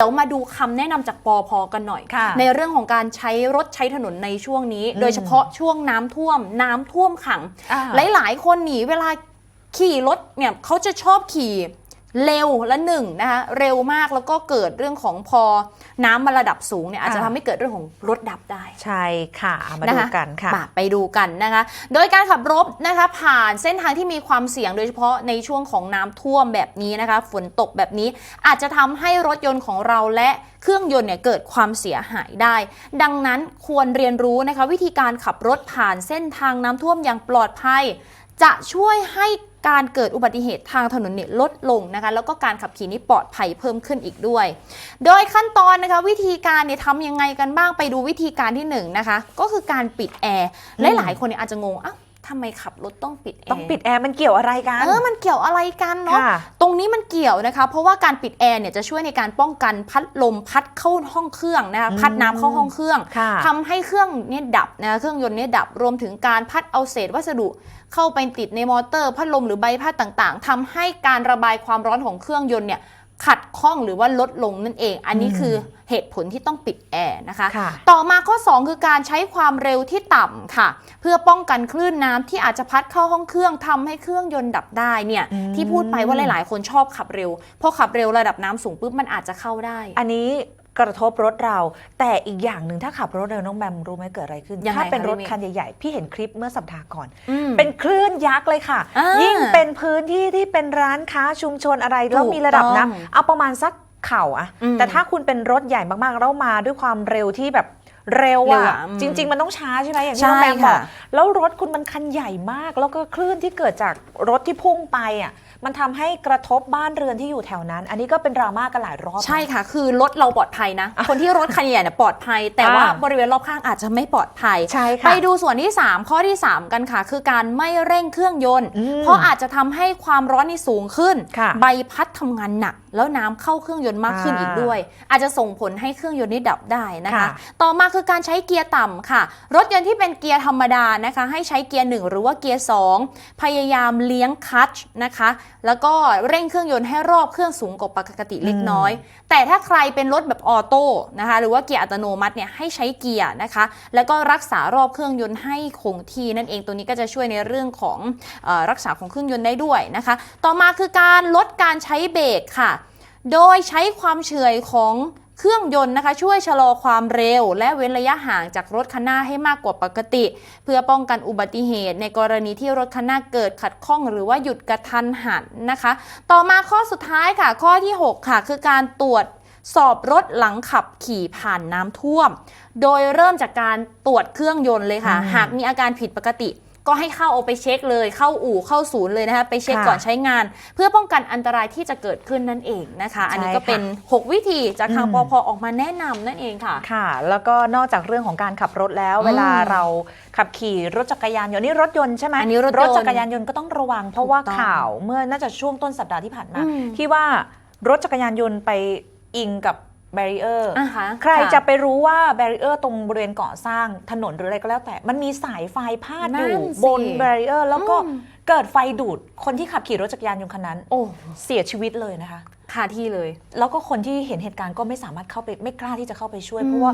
เดี๋ยวมาดูคำแนะนำจากปอพกันหน่อยค่ะในเรื่องของการใช้รถใช้ถนนในช่วงนี้อืมโดยเฉพาะช่วงน้ำท่วม น้ำท่วมขังอ่าหลาย ๆ คนหนีเวลาขี่รถเนี่ยเขาจะชอบขี่ เร็วและหนึ่งนะคะเร็วมากแล้วก็เกิดเรื่องของพอน้ำมาระดับสูงเนี่ยอาจจะทำให้เกิดเรื่องของรถดับได้ใช่ค่ะเอามานะดูคะกันค่ะมาไปดูกันนะคะ โดยการขับรถนะคะ ผ่านเส้นทางที่มีความเสี่ยงโดยเฉพาะในช่วงของน้ำท่วมแบบนี้นะคะ ฝนตกแบบนี้อาจจะทำให้รถยนต์ของเราและเครื่องยนต์เนี่ยเกิดความเสียหายได้ ดังนั้นควรเรียนรู้นะคะ วิธีการขับรถผ่านเส้นทางน้ำท่วมอย่างปลอดภัยจะช่วยให้ การเกิดอุบัติเหตุทางถนนเนี่ยลดลงนะคะแล้วก็การขับขี่นี่ปลอดภัยเพิ่มขึ้นอีกด้วย โดยขั้นตอนนะคะวิธีการเนี่ยทำยังไงกันบ้างไปดูวิธีการที่หนึ่งนะคะก็คือการปิดแอร์หลายๆคนเนี่ยอาจจะงงอ้าว ทำไมขับรถต้องปิดแอร์ ต้องปิดแอร์มันเกี่ยวอะไรกัน เออ มันเกี่ยวอะไรกันเนาะ ค่ะตรงนี้มันเกี่ยวนะคะ เพราะว่าการปิดแอร์เนี่ยจะช่วยในการป้องกันพัดลมพัดเข้าห้องเครื่องนะคะอืมพัดน้ำเข้าห้องเครื่อง ค่ะทำให้เครื่องเนี่ยดับนะคะเครื่องยนต์เนี่ยดับ รวมถึงการพัดเอาเศษวัสดุ เข้าไปติดในมอเตอร์ พัดลมหรือใบพัดต่างๆทำให้การระบายความร้อนของเครื่องยนต์เนี่ย ขัดข้องหรือว่าลดลงนั่นเอง อันนี้อืมคือเหตุผลที่ต้องปิดแอร์นะคะค่ะต่อมาข้อ 2 คือการใช้ความเร็วที่ต่ำค่ะ เพื่อป้องกันคลื่นน้ำที่อาจจะพัดเข้าห้องเครื่องทำให้เครื่องยนต์ดับได้เนี่ยอืมที่พูดไปว่าหลาย ๆ คนชอบขับเร็วพอขับเร็วระดับน้ำสูงปุ๊บมันอาจจะเข้าได้ อันนี้ กระทบรถเรา แต่อีกอย่างหนึ่งถ้าขับรถเร็วน้องแบมรู้ไหมเกิดอะไรขึ้น ยังไงถ้าเป็นคะรถพี่เมย์คันใหญ่ๆ พี่เห็นคลิปเมื่อสัปดาห์ก่อน อืมเป็นคลื่นยักษ์เลยค่ะ อ่ายิ่ยิ่งเป็นพื้นที่ที่เป็นร้านค้าชุมชนอะไรแล้วถูกมีระดับต้องน้ำเอาประมาณสักเข่าอะอืมแต่ถ้าคุณเป็นรถใหญ่มากๆแล้วมาด้วยความเร็วที่แบบ เร็วเร็วอะอะอืมจริง ๆ มันต้องช้าใช่ไหมอย่างที่ใช่น้องแบมบอกค่ะ แล้วรถคุณมันคันใหญ่มาก แล้วก็คลื่นที่เกิดจากรถที่พุ่งไปอะมันทำให้กระทบบ้านเรือนที่อยู่แถวนั้น อันนี้ก็เป็นดราม่ากันหลายรอบนะใช่ค่ะ คือรถเราปลอดภัยนะ คนที่รถคันใหญ่เนี่ยปลอดภัย แต่ว่าอ่า บริเวณรอบข้างอาจจะไม่ปลอดภัย ใช่ไปค่ะดูส่วนที่ 3 ข้อที่ 3 กันค่ะ คือการไม่เร่งเครื่องยนต์ อืมเพราะอาจจะทำให้ความร้อนนี่สูงขึ้น ค่ะใบพัดทำงานหนัก แล้วน้ำเข้าเครื่องยนต์มากขึ้นอ่าอีกด้วย อาจจะส่งผลให้เครื่องยนต์นี่ดับได้นะคะ ค่ะ ต่อมาคือการใช้เกียร์ต่ำค่ะ รถยนต์ที่เป็นเกียร์ธรรมดานะคะ ให้ใช้เกียร์หนึ่งหรือว่าเกียร์สองพยายามเลี้ยงคลัตช์นะคะ แล้วก็เร่งเครื่องยนต์ให้รอบเครื่องสูงกว่าปกติเล็กน้อย แต่ถ้าใครเป็นรถแบบออโต้นะคะ หรือว่าเกียร์อัตโนมัติเนี่ยให้ใช้เกียร์นะคะ แล้วก็รักษารอบเครื่องยนต์ให้คงที่นั่นเองตัวนี้ก็จะช่วยในเรื่องของเออรักษาของเครื่องยนต์ได้ด้วยนะคะ ต่อมาคือการลดการใช้เบรกค่ะ โดยใช้ความเฉื่อยของ เครื่องยนต์นะคะช่วยชะลอความเร็ว และเว้นระยะห่างจากรถคันหน้าให้มากกว่าปกติ เพื่อป้องกันอุบัติเหตุ ในกรณีที่รถคันหน้าเกิดขัดข้อง หรือว่าหยุดกระทันหันนะคะ ต่อมาข้อสุดท้ายค่ะ ข้อที่ 6 ค่ะ คือการตรวจสอบรถหลังขับขี่ผ่านน้ำท่วม โดยเริ่มจากการตรวจเครื่องยนต์เลยค่ะอืมหากมีอาการผิดปกติ ก็ให้เข้าเอาไปเช็คเลยเข้าอู่เข้าศูนย์เลยนะคะไปเช็คค่ะก่อนใช้งาน เพื่อป้องกันอันตรายที่จะเกิดขึ้นนั่นเองนะคะ อันนี้ก็ใช่ค่ะเป็น 6 วิธีจากทางอืมปพออกมาแนะนำนั่นเองค่ะค่ะ แล้วก็นอกจากเรื่องของการขับรถแล้วอืมเวลาเราขับขี่รถจักรยานยนต์นี่รถยนต์ใช่ไหมอันนี้รถยนต์จักรยานยนต์ก็ต้องระวัง เพราะว่าถูกต้องข่าวเมื่อน่าจะช่วงต้นสัปดาห์ที่ผ่านมาอืมที่ว่ารถจักรยานยนต์ไปอิงกับ แบรีเออร์อ่าฮะใครค่ะจะไปรู้ว่าแบรีเออร์ตรงบริเวณก่อสร้างถนนหรืออะไรก็แล้วแต่ มันมีสายไฟพาดนั่อนยู่สิบนแบรีเออร์แล้วก็อืม เกิดไฟดูดคนที่ขับขี่รถจักรยานยนต์คันนั้น โอ้เสียชีวิตเลยนะคะ คาที่เลย แล้วก็คนที่เห็นเหตุการณ์ก็ไม่สามารถเข้าไปไม่กล้าที่จะเข้าไปช่วยอืมเพราะว่า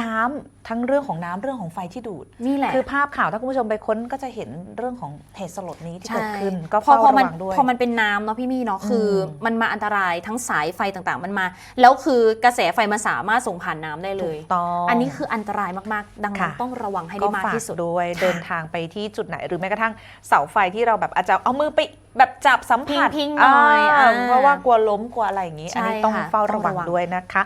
น้ำทั้งเรื่องของน้ำเรื่องของไฟที่ดูด นี่แหละ คือภาพข่าวถ้าคุณผู้ชมไปค้นก็จะเห็นเรื่องของเหตุสลดนี้ที่ใช่เกิดขึ้น ก็พอเฝ้าพอระมันวังด้วย พอมันเป็นน้ำเนาะพี่มี่เนาะคืออมมันมาอันตรายทั้งสายไฟต่างๆ มันมา แล้วคือกระแสไฟมันสามารถส่งผ่านน้ำได้เลถูย กต้อง อันนี้คืออันตรายมากๆ ดังนั้นค่ะ ต้องระวังให้ก็ได้มากฝากที่สุด ด้วยเดินทางไปที่จุดไหนหรือแม้กระทั่งเสาไฟที่เราแบบอาจจะเอามือไปแบบจับสัมผัสพิงๆหน่อยาอ่า เพราะว่ากลัวล้มกลัวอะไรอย่างนี้ใช่อันนี้ต้องค่ะเฝ้าต้ระองวังระวังด้วยนะคะ